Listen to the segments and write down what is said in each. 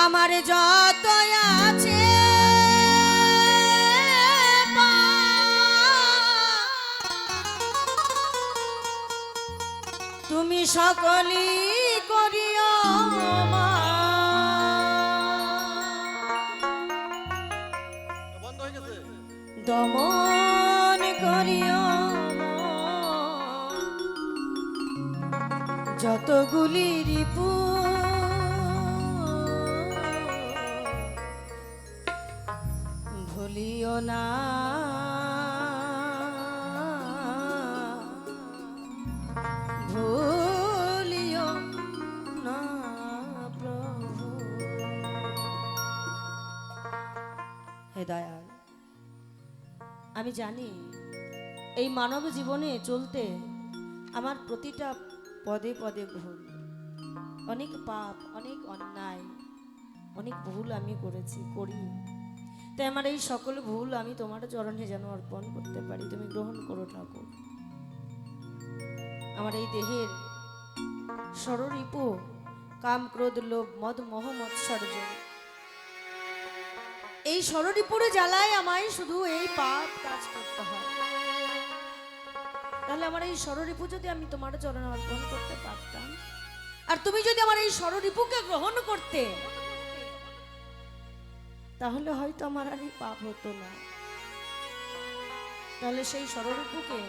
আমার যত আছে তুমি সকলি করিও দমন করিও যতগুলি রিপু ভুলিও না। না প্রভু। হে আমি জানি এই মানব জীবনে চলতে আমার প্রতিটা পদে পদে ভুল। অনেক পাপ, অনেক অন্যায়, অনেক ভুল আমি করেছি করি তাই আমার এই সকল ভুল আমি তোমার চরণে যেন অর্পণ করতে পারি। তুমি গ্রহণ করো ঠাকুর। আমার এই দেহের সররিপু কাম ক্রোধ লোভ, মদ মোহ মৎসর্য এই সররিপুরে জ্বালায় আমায় শুধু এই পাপ কাজ করতে হয়। তাহলে আমার এই সররিপু যদি আমি তোমার চরণে অর্পণ করতে পারতাম, আর তুমি যদি আমার এই সররিপুকে গ্রহণ করতে তাহলে হয়তো আমার আর এই পাপ হতো না। তাহলে সেই সররিপুকে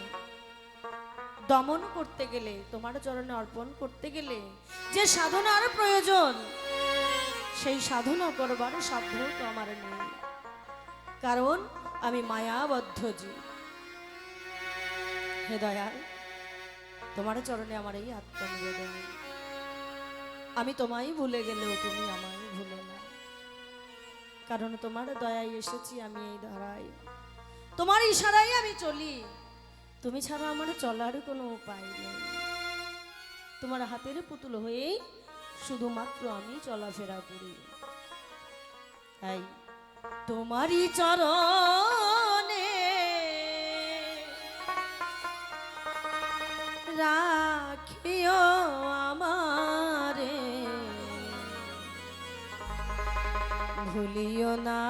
দমন করতে গেলে, তোমার চরণে অর্পণ করতে গেলে যে সাধনার প্রয়োজন, সেই সাধনা করবার সাধ্য তো আমার নেই। কারণ আমি মায়াবদ্ধ জীব। হে দয়াল, তোমার চরণে আমার এই আত্মা আত্মনিবেদন আমি তোমায় ভুলে গেলেও তুমি আমায় ভুলো কারণ তোমার দয়ায় এসেছি আমি এই ধারায়। তোমার ইশারায় আমি চলি। তুমি ছাড়া আমার চলার কোনো উপায় নেই। তোমার হাতের পুতুল হয়েই শুধুমাত্র আমি চলাফেরা করি। তাই তোমারই চরণে রাখিও ভুলিও না।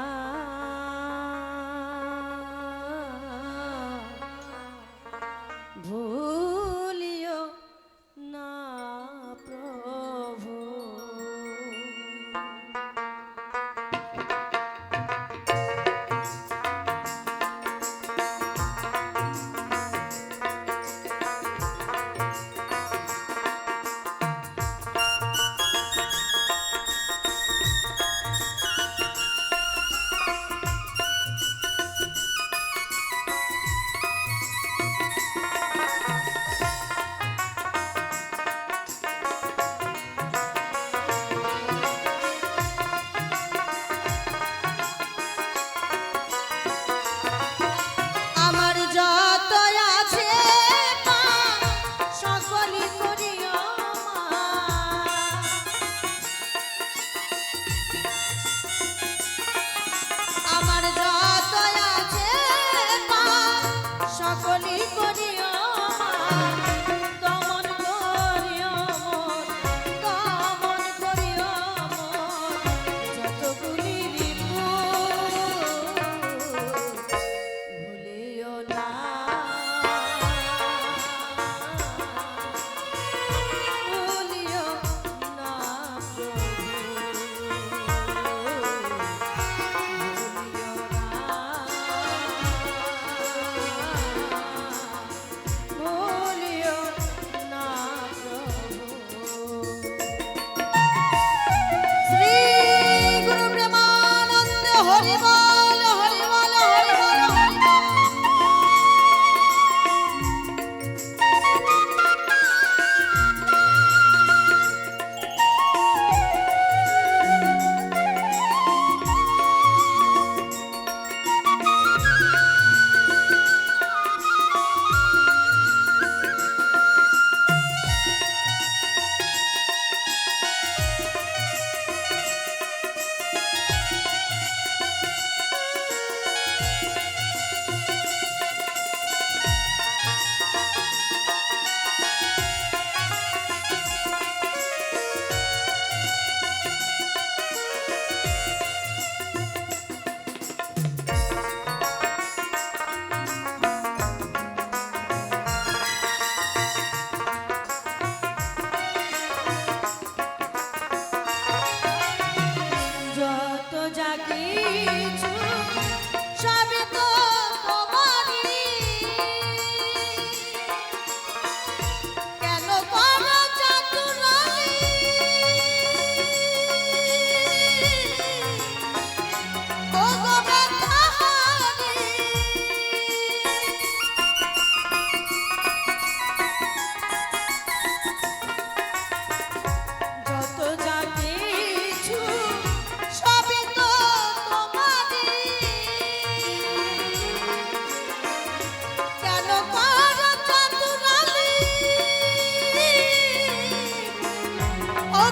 You. to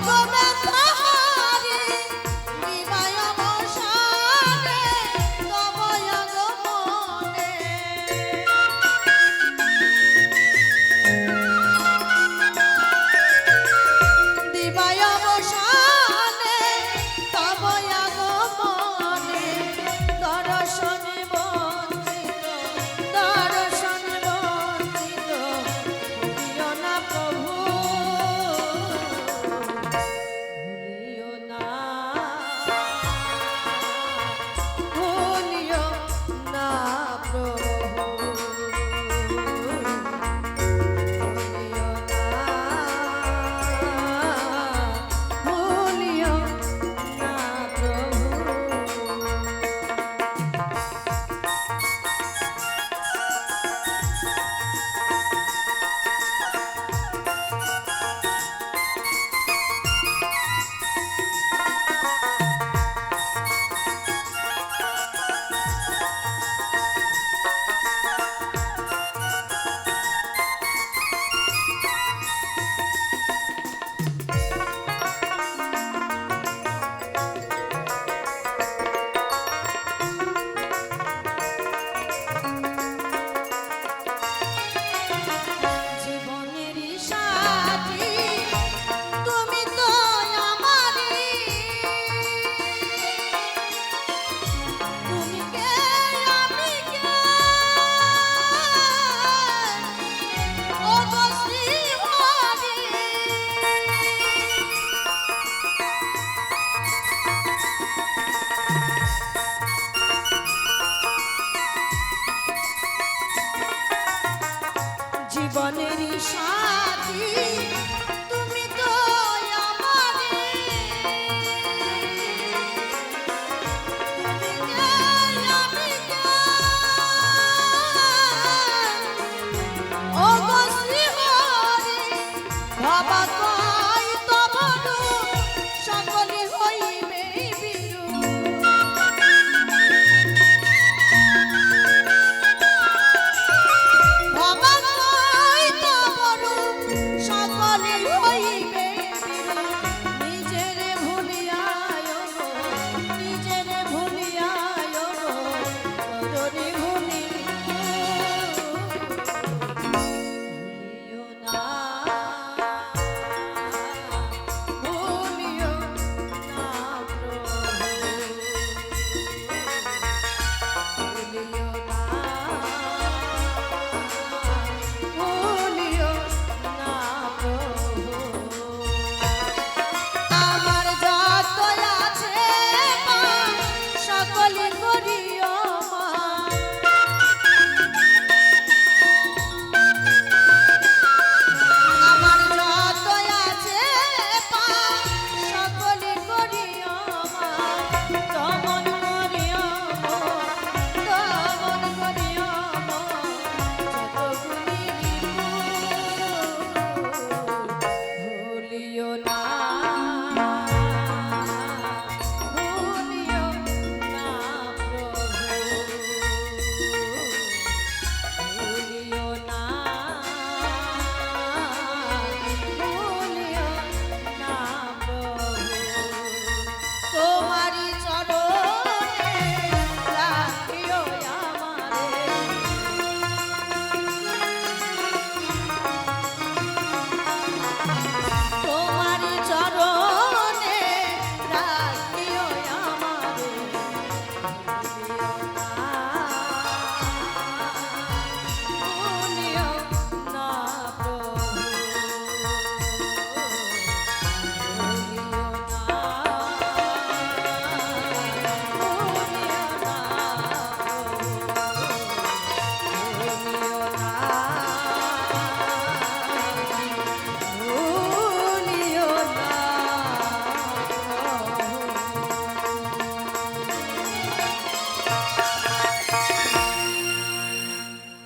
Oh. Baba.